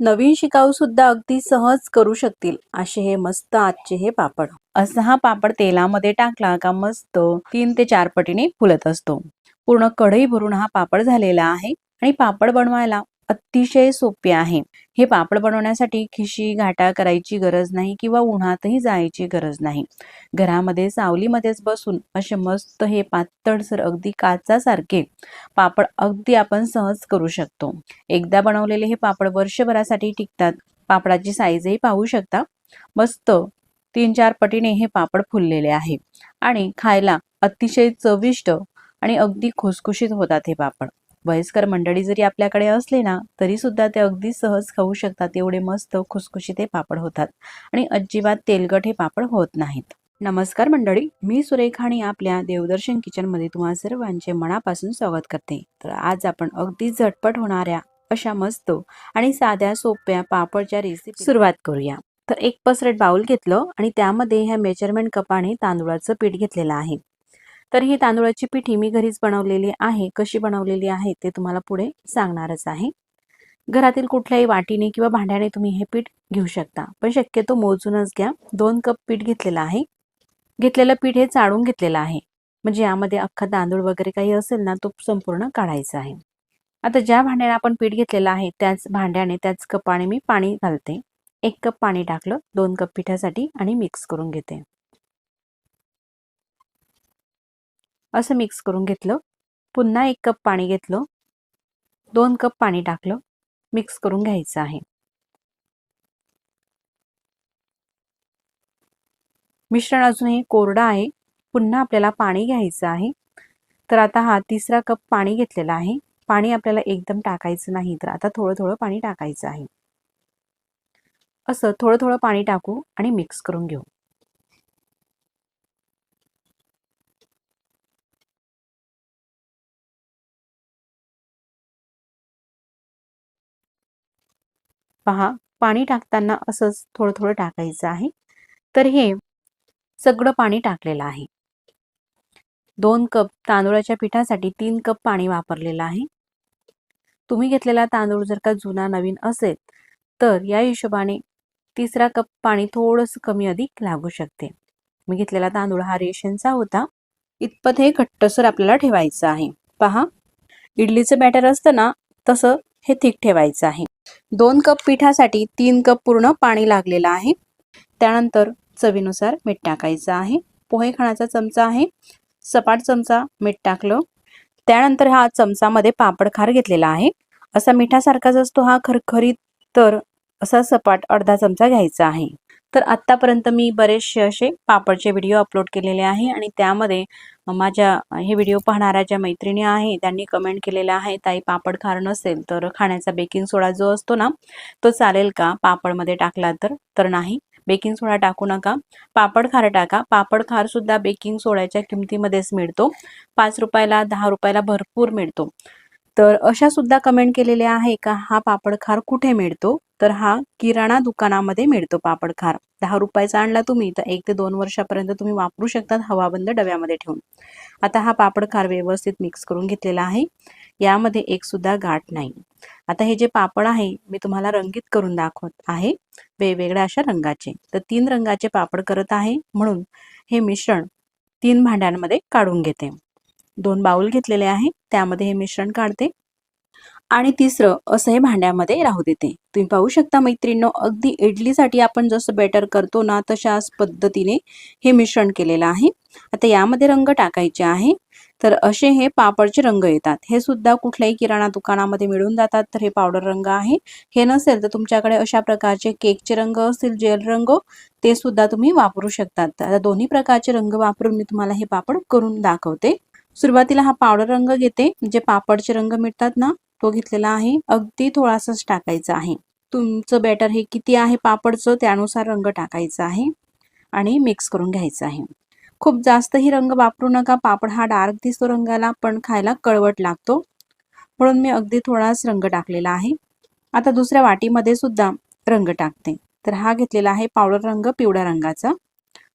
नवीन शिकाऊ सुद्धा अगदी सहज करू शकतील. असे हे मस्त आजचे हे पापड. असा हा पापड तेलामध्ये टाकला का मस्त तीन ते चार पटीने फुलत असतो. पूर्ण कढई भरून हा पापड झालेला आहे आणि पापड बनवायला अतिशय सोपे आहे. हे पापड बनवण्यासाठी खिशी घाटा करायची गरज नाही किंवा उन्हातही जायची गरज नाही. घरामध्ये सावलीमध्येच बसून असे मस्त हे पातळसर अगदी काचासारखे पापड अगदी आपण सहज करू शकतो. एकदा बनवलेले हे पापड वर्षभरासाठी टिकतात. पापडाची साईजही पाहू शकता. मस्त तीन चार पटीने हे पापड फुललेले आहे. आणि खायला अतिशय चविष्ट आणि अगदी खुसखुशीत होतात हे पापड. वयस्कर मंडळी जरी आपल्याकडे असले ना तरी सुद्धा ते अगदी सहज खाऊ शकतात. एवढे मस्त खुसखुशीत हे पापड होतात. आणि अजिबात तेलकट हे पापड होत नाहीत. नमस्कार मंडळी मी सुरेखा आणि आपल्या देवदर्शन किचनमध्ये तुम्हा सर्वांचे मनापासून स्वागत करते. तर आज आपण अगदी झटपट होणाऱ्या अशा मस्त आणि साध्या सोप्या पापडच्या रेसिपी सुरुवात करूया. तर एक पसरट बाउल घेतलं आणि त्यामध्ये ह्या मेजरमेंट कपाने तांदूळाचं पीठ घेतलेलं आहे. तर ही तांदूळाची पिठी मी घरीच बनवलेली आहे. कशी बनवलेली आहे ते तुम्हाला पुढे सांगणारच आहे. घरातील कुठल्याही वाटीने किंवा भांड्याने तुम्ही हे पीठ घेऊ शकता. पण शक्यतो मोजूनच घ्या. दोन कप पीठ घेतलेलं आहे. घेतलेलं पीठ हे चाळून घेतलेलं आहे. म्हणजे यामध्ये अख्खा तांदूळ वगैरे काही असेल ना तो संपूर्ण काढायचा आहे. आता ज्या भांड्याने आपण पीठ घेतलेलं आहे त्याच भांड्याने त्याच कपाने मी पाणी घालते. एक कप पाणी टाकलं दोन कप पिठासाठी आणि मिक्स करून घेते. असं मिक्स करून घेतलं. पुन्हा एक कप पाणी घेतलं. दोन कप पाणी टाकलं. मिक्स करून घ्यायचं आहे. मिश्रण अजूनही कोरडं आहे. पुन्हा आपल्याला पाणी घ्यायचं आहे. तर आता हा तिसरा कप पाणी घेतलेला आहे. पाणी आपल्याला एकदम टाकायचं नाही. तर आता थोडं थोडं पाणी टाकायचं आहे. असं थोडं थोडं पाणी टाकू आणि मिक्स करून घेऊ. पहा पाणी टाकताना असंच थोडं थोडं टाकायचं आहे. तर हे सगळं पाणी टाकलेलं आहे. दोन कप तांदूळाच्या पिठासाठी तीन कप पाणी वापरलेलं आहे. तुम्ही घेतलेला तांदूळ जर का जुना नवीन असेल तर या हिशोबाने तिसरा कप पाणी थोडंसं कमी अधिक लागू शकते. मी घेतलेला तांदूळ हा रेशनचा होता. इतपत हे घट्टसर आपल्याला ठेवायचं आहे. पहा इडलीचं बॅटर असतं ना तसं हे थिक ठेवायचं आहे. दोन कप पिठासाठी तीन कप पूर्ण पाणी लागलेलं आहे. त्यानंतर चवीनुसार मीठ टाकायचं आहे. पोहे खाण्याचा चमचा आहे. सपाट चमचा मीठ टाकलं. त्यानंतर हा चमचामध्ये पापड खार घेतलेला आहे. असा मिठासारखाच असतो हा खरखरीत तर असा सपाट अर्धा चमचा घ्यायचा आहे. तर आत्तापर्यंत मी बरेचसे असे पापडचे व्हिडिओ अपलोड केलेले आहे आणि त्यामध्ये माझ्या हे व्हिडिओ पाहणाऱ्या ज्या मैत्रिणी आहे त्यांनी कमेंट केलेल्या आहे ताई पापड खार नसेल तर खाण्याचा बेकिंग सोडा जो असतो ना तो चालेल का? पापडमध्ये टाकला तर तर नाही. बेकिंग सोडा टाकू नका. पापड खार टाका. पापड खार सुद्धा बेकिंग सोड्याच्या किमतीमध्येच मिळतो. पाच रुपयाला दहा रुपयाला भरपूर मिळतो. तर अशा सुद्धा कमेंट केलेल्या आहे का? हा पापड खार कुठे मिळतो? तर हा किराणा दुकानामध्ये मिळतो पापड खार. दहा रुपयाचा आणला तुम्ही तर एक ते दोन वर्षापर्यंत तुम्ही वापरू शकतात हवाबंद डब्यामध्ये ठेवून. आता हा पापड खार व्यवस्थित मिक्स करून घेतलेला आहे. यामध्ये एक सुद्धा गाठ नाही. आता हे जे पापड आहे मी तुम्हाला रंगीत करून दाखवत आहे. वेगवेगळ्या अशा रंगाचे. तर तीन रंगाचे पापड करत आहे. म्हणून हे मिश्रण तीन भांड्यांमध्ये काढून घेते. दोन बाउल घेतलेले आहे. त्यामध्ये हे मिश्रण काढते. आणि तिसरं असं हे भांड्यामध्ये राहू देते. तुम्ही पाहू शकता मैत्रिणींनो अगदी इडलीसाठी आपण जसं बेटर करतो ना तशाच पद्धतीने हे मिश्रण केलेलं आहे. आता यामध्ये रंग टाकायचे आहे. तर असे हे पापडचे रंग येतात. हे सुद्धा कुठल्याही किराणा दुकानामध्ये मिळून जातात. तर हे पावडर रंग आहे. हे नसेल तर तुमच्याकडे अशा प्रकारचे केकचे रंग असतील जेल रंग ते सुद्धा तुम्ही वापरू शकतात. आता दोन्ही प्रकारचे रंग वापरून मी तुम्हाला हे पापड करून दाखवते. सुरुवातीला हा पावडर रंग घेते. जे पापडचे रंग मिळतात ना तो घेतलेला आहे. अगदी थोडासाच टाकायचा आहे. तुमचं बॅटर हे किती आहे पापडचं त्यानुसार रंग टाकायचा आहे आणि मिक्स करून घ्यायचं आहे. खूप जास्तही रंग वापरू नका. पापड हा डार्क दिसतो रंगाला पण खायला कळवट लागतो. म्हणून मी अगदी थोडाच रंग टाकलेला आहे. आता दुसऱ्या वाटीमध्ये सुद्धा रंग टाकते. तर हा घेतलेला आहे पावडर रंग पिवळ्या रंगाचा.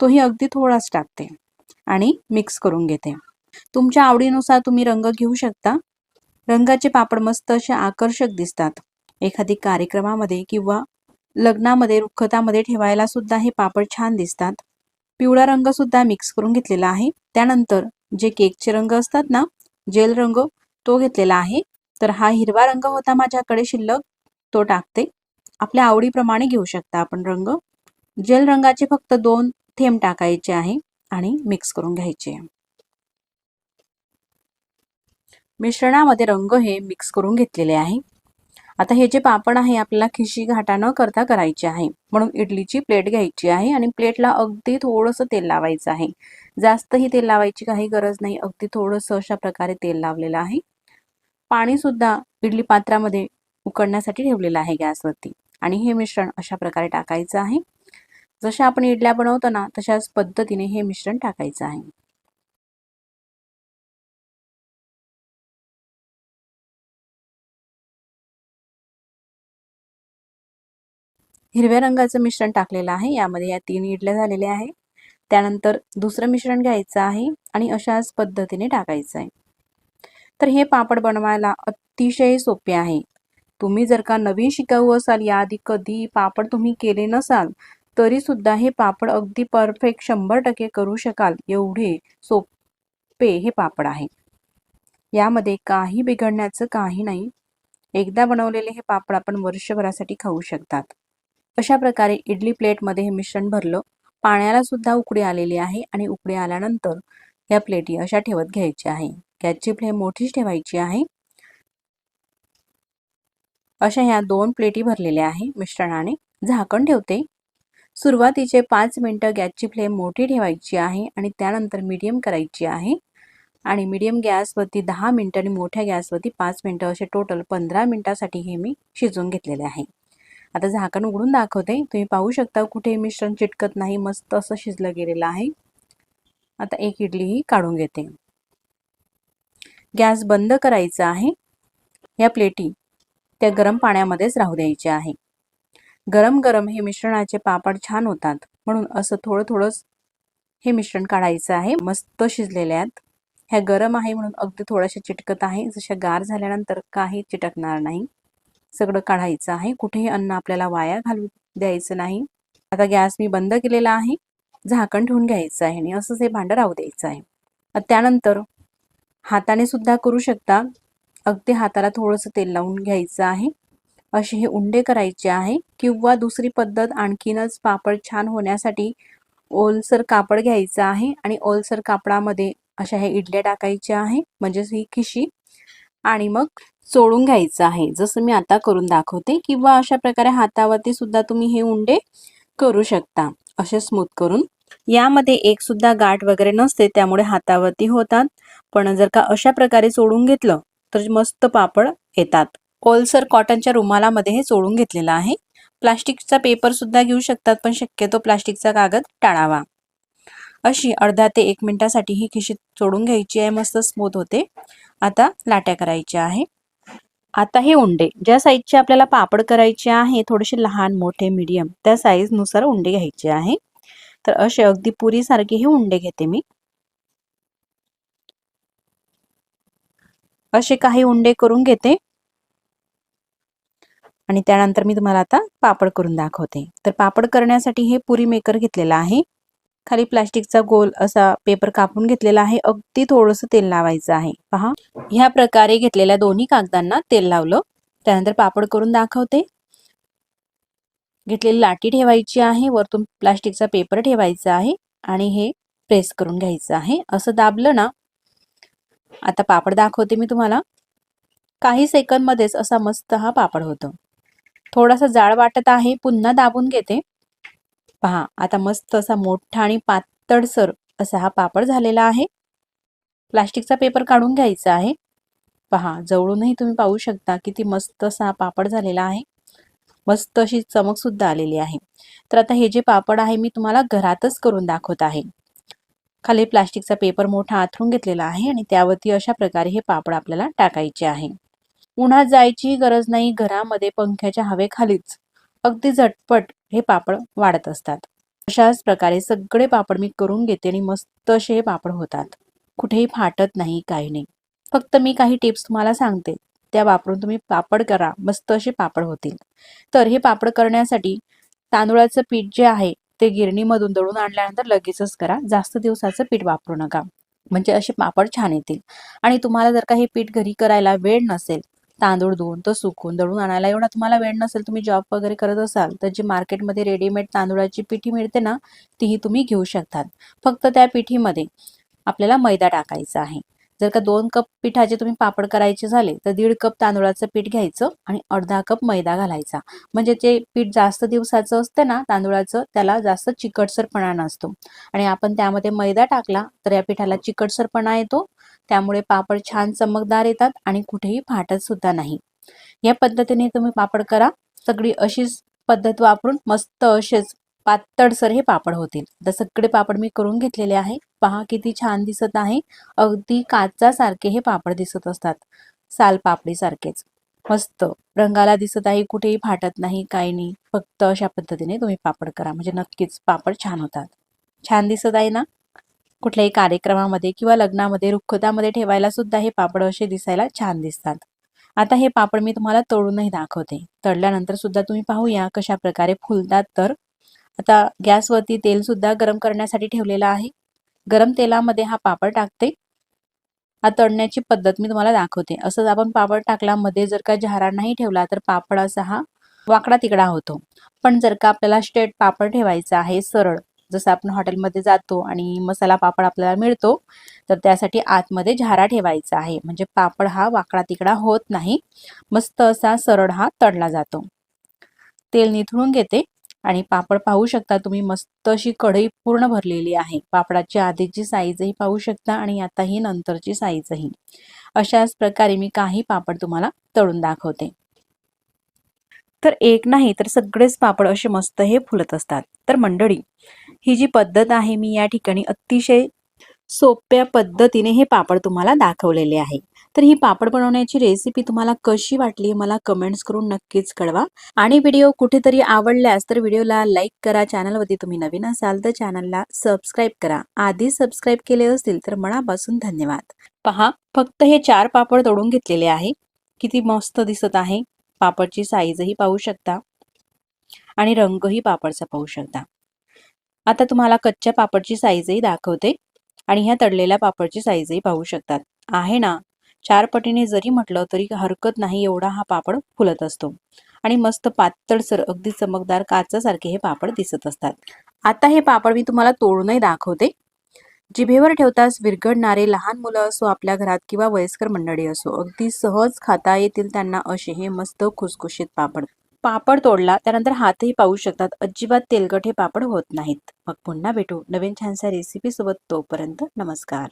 तोही अगदी थोडाच टाकते आणि मिक्स करून घेते. तुमच्या आवडीनुसार तुम्ही रंग घेऊ शकता. रंगाचे पापड मस्त असे आकर्षक दिसतात. एखादी कार्यक्रमामध्ये किंवा लग्नामध्ये रुखतामध्ये ठेवायला सुद्धा हे पापड छान दिसतात. पिवळा रंग सुद्धा मिक्स करून घेतलेला आहे. त्यानंतर जे केकचे रंग असतात ना जेल रंग तो घेतलेला आहे. तर हा हिरवा रंग होता माझ्याकडे शिल्लक. तो टाकते. आपल्या आवडीप्रमाणे घेऊ शकता आपण रंग. जेल रंगाचे फक्त दोन थेंब टाकायचे आहे आणि मिक्स करून घ्यायचे. मिश्रणामध्ये रंग हे मिक्स करून घेतलेले आहे. आता हे जे पापड आहे आपल्याला खिशी घाटा न करता करायचे आहे. म्हणून इडलीची प्लेट घ्यायची आहे आणि प्लेटला अगदी थोडंसं तेल लावायचं आहे. जास्तही तेल लावायची काही गरज नाही अगदी थोडंसं अशा प्रकारे तेल लावलेलं आहे. पाणी सुद्धा इडली पात्रामध्ये उकडण्यासाठी ठेवलेलं आहे गॅसवरती. आणि हे मिश्रण अशा प्रकारे टाकायचं आहे. जशा आपण इडल्या बनवतो ना तशाच पद्धतीने हे मिश्रण टाकायचं आहे. हिरव्या रंगाचं मिश्रण टाकलेलं आहे. यामध्ये या तीन इडल्या झालेल्या आहे त्यानंतर दुसरं मिश्रण घ्यायचं आहे आणि अशाच पद्धतीने टाकायचं आहे. तर हे पापड बनवायला अतिशय सोपे आहे. तुम्ही जर का नवीन शिकाऊ असाल याआधी कधी पापड तुम्ही केले नसाल तरी सुद्धा हे पापड अगदी परफेक्ट शंभर टक्के करू शकाल. एवढे सोपे हे पापड आहे. यामध्ये काही बिघडण्याचं काही नाही. एकदा बनवलेले हे पापड आपण वर्षभरासाठी खाऊ शकतात. अशा प्रकारे इडली प्लेटमध्ये हे मिश्रण भरलं. पाण्याला सुद्धा उकडी आलेली आहे आणि उकडी आल्यानंतर या प्लेटी अशा ठेवत घ्यायच्या आहे. गॅसची फ्लेम मोठीच ठेवायची आहे. अशा ह्या दोन प्लेटी भरलेल्या आहे मिश्रणाने. झाकण ठेवते. सुरुवातीचे पाच मिनटं गॅसची फ्लेम मोठी ठेवायची आहे आणि त्यानंतर मीडियम करायची आहे. आणि मीडियम गॅसवरती दहा मिनटं आणि मोठ्या गॅसवरती पाच मिनटं असे टोटल पंधरा मिनटासाठी हे मी शिजवून घेतलेले आहे. आता झाकण उघडून दाखवते. तुम्ही पाहू शकता कुठे मिश्रण चिटकत नाही मस्त असं शिजलं गेलेलं आहे. आता एक इडली ही काढून घेते. गॅस बंद करायचा आहे. या प्लेटी त्या गरम पाण्यामध्येच राहू द्यायचे आहे. गरम गरम हे मिश्रणाचे पापड छान होतात. म्हणून असं थोडं थोडंच हे मिश्रण काढायचं आहे. मस्त शिजलेले आहेत. ह्या गरम आहे म्हणून अगदी थोड्याशा चिटकत आहे. जशा गार झाल्यानंतर काही चिटकणार नाही. सगळं काढायचं आहे. कुठेही अन्न आपल्याला वाया घालू द्यायचं नाही. आता गॅस मी बंद केलेला आहे. झाकण ठेवून घ्यायचं आहे आणि असंच हे भांडं राहू द्यायचं आहे. त्यानंतर हाताने सुद्धा करू शकता. अगदी हाताला थोडंसं तेल लावून घ्यायचं आहे. असे हे उंडे करायचे आहे. किंवा दुसरी पद्धत आणखीनच पापड छान होण्यासाठी ओलसर कापड घ्यायचं आहे आणि ओलसर कापडामध्ये अशा हे इडल्या टाकायच्या आहे. म्हणजेच ही खिशी. आणि मग चोळून घ्यायचं आहे. जसं मी आता करून दाखवते किंवा अशा प्रकारे हातावरती सुद्धा तुम्ही हे उंडे करू शकता. असे स्मूथ करून. यामध्ये एक सुद्धा गाठ वगैरे नसते त्यामुळे हातावरती होतात. पण जर का अशा प्रकारे चोळून घेतलं तर मस्त पापड येतात. ओलसर कॉटनच्या रुमालामध्ये हे चोळून घेतलेलं आहे. प्लास्टिकचा पेपर सुद्धा घेऊ शकतात पण शक्यतो प्लास्टिकचा कागद टाळावा. अशी अर्धा ते एक मिनिटासाठी ही खिशी चोडून घ्यायची आहे. मस्त स्मूथ होते. आता लाट्या करायच्या आहे. आता हे उंडे ज्या साईजचे आपल्याला पापड करायचे आहे थोडेसे लहान मोठे मीडियम त्या साईजनुसार उंडे घ्यायचे आहे. तर असे अगदी पुरीसारखे हे उंडे घेते मी. असे काही उंडे करून घेते. आणि त्यानंतर मी तुम्हाला आता पापड करून दाखवते. तर पापड करण्यासाठी हे पुरी मेकर घेतलेला आहे. खाली प्लास्टिकचा गोल असा पेपर कापून घेतलेला आहे. अगदी थोडंसं तेल लावायचं आहे. पहा. ह्या प्रकारे घेतलेल्या दोन्ही कागदांना तेल लावलं. त्यानंतर पापड करून दाखवते. घेतलेली लाटी ठेवायची आहे. वरतून प्लास्टिकचा पेपर ठेवायचा आहे. आणि हे प्रेस करून घ्यायचं आहे. असं दाबलं ना आता पापड दाखवते मी तुम्हाला. काही सेकंद मध्येच असा मस्त हा पापड होतो. थोडासा जाड वाटत आहे. पुन्हा दाबून घेते. पहा आता मस्त असा मोठा आणि पातळसर असा हा पापड झालेला आहे. प्लास्टिकचा पेपर काढून घ्यायचा आहे. पहा जवळूनही तुम्ही पाहू शकता किती मस्त असा पापड झालेला आहे. मस्त अशी चमक सुद्धा आलेली आहे. तर आता हे जे पापड आहे मी तुम्हाला घरातच करून दाखवत आहे. खाली प्लास्टिकचा पेपर मोठा आथरून घेतलेला आहे आणि त्यावरती अशा प्रकारे हे पापड आपल्याला टाकायचे आहे. उन्हात जायची गरज नाही घरामध्ये पंख्याच्या हवेखालीच. अगदी झटपट हे पापड वाढत असतात. अशाच प्रकारे सगळे पापड मी करून घेते आणि मस्त असे हे पापड होतात. कुठेही फाटत नाही काही नाही. फक्त मी काही टिप्स तुम्हाला सांगते. त्या वापरून तुम्ही पापड करा मस्त असे पापड होतील. तर हे पापड करण्यासाठी तांदूळाचं पीठ जे आहे ते गिरणीमधून दळून आणल्यानंतर लगेचच करा. जास्त दिवसाचं पीठ वापरू नका. म्हणजे असे पापड छान येतील. आणि तुम्हाला जर का हे पीठ घरी करायला वेळ नसेल तांदूळ धुवून तो सुकून दळून आणायला. एवढा तुम्हाला वेळ नसेल तुम्ही जॉब वगैरे करत असाल तर जी मार्केटमध्ये रेडीमेड तांदूळाची पिठी मिळते ना तीही तुम्ही घेऊ शकतात. फक्त त्या पिठीमध्ये आपल्याला मैदा टाकायचा आहे. जर का दोन कप पिठाचे तुम्ही पापड करायचे झाले तर दीड कप तांदूळाचं पीठ घ्यायचं आणि अर्धा कप मैदा घालायचा. म्हणजे जे पीठ जास्त दिवसाचं असतं ना तांदूळाचं त्याला जास्त चिकटसरपणा नसतो. आणि आपण त्यामध्ये मैदा टाकला तर या पिठाला चिकटसरपणा येतो. त्यामुळे पापड छान चमकदार येतात आणि कुठेही फाटत सुद्धा नाही. या पद्धतीने तुम्ही पापड करा. सगळी अशीच पद्धत वापरून मस्त असेच पातळसर हे पापड होतील. तर सगळे पापड मी करून घेतलेले आहे. पहा किती छान दिसत आहे. अगदी काचासारखे हे पापड दिसत असतात. साल पापडीसारखेच. मस्त. रंगाला दिसत आहे कुठेही फाटत नाही काही नाही. फक्त अशा पद्धतीने तुम्ही पापड करा. म्हणजे नक्कीच पापड छान होतात. छान दिसत आहे ना? कुठल्याही कार्यक्रमामध्ये किंवा लग्नामध्ये रुखतामध्ये ठेवायला सुद्धा हे पापड असे दिसायला छान दिसतात. आता हे पापड मी तुम्हाला तळूनही दाखवते. तळल्यानंतर सुद्धा तुम्ही पाहूया कशा प्रकारे फुलतात तर. आता गॅसवरती तेल सुद्धा गरम करण्यासाठी ठेवलेलं आहे. गरम तेलामध्ये हा पापड टाकते. हा तळण्याची पद्धत मी तुम्हाला दाखवते. असंच आपण पापड टाकला मध्ये जर का झारा नाही ठेवला तर पापड असा हा वाकडा तिकडा होतो. पण जर का आपल्याला स्ट्रेट पापड ठेवायचा आहे सरळ जसं आपण हॉटेलमध्ये जातो आणि मसाला पापड आपल्याला मिळतो तर त्यासाठी आतमध्ये झारा ठेवायचा आहे. म्हणजे पापड हा वाकडा तिकडा होत नाही. मस्त असा सरळ हा तळला जातो. तेल निथळून घेते आणि पापड पाहू शकता तुम्ही मस्त अशी कढई पूर्ण भरलेली आहे. पापडाची आधीची साईजही पाहू शकता आणि आता ही नंतरची साईजही अशाच प्रकारे मी काही पापड तुम्हाला तळून दाखवते. तर एक नाही तर सगळेच पापड असे मस्त हे फुलत असतात. तर मंडळी ही जी पद्धत आहे मी या ठिकाणी अतिशय सोप्या पद्धतीने हे पापड तुम्हाला दाखवलेले आहे. तर ही पापड बनवण्याची रेसिपी तुम्हाला कशी वाटली मला कमेंट्स करून नक्कीच कळवा. आणि व्हिडिओ कुठेतरी आवडल्यास तर व्हिडिओला लाईक करा. चॅनलवरती तुम्ही नवीन असाल तर चॅनलला सबस्क्राईब करा. आधी सबस्क्राईब केले असतील तर मनापासून धन्यवाद. पहा फक्त हे चार पापड तोडून घेतलेले आहे. किती मस्त दिसत आहे. पापडची साईजही पाहू शकता आणि रंगही पापडचा पाहू शकता. आता तुम्हाला कच्च्या पापडची साईजही दाखवते आणि ह्या तळलेल्या पापडची साईजही पाहू शकतात. आहे ना? चार पटीने जरी म्हटलं तरी हरकत नाही एवढा हा पापड फुलत असतो. आणि मस्त पातळसर अगदी चमकदार काचासारखे हे पापड दिसत असतात. आता हे पापड मी तुम्हाला तोडूनही दाखवते. जिभेवर ठेवताच विरघडणारे लहान मुलं असो आपल्या घरात किंवा वयस्कर मंडळी असो अगदी सहज खाता येतील त्यांना असे हे मस्त खुसखुशीत पापड. पापड तोडला त्यानंतर हातही पाहू शकतात. अजिबात तेलकट हे पापड होत नाहीत. मग पुन्हा भेटू नवीन छानशा रेसिपी सोबत तोपर्यंत नमस्कार.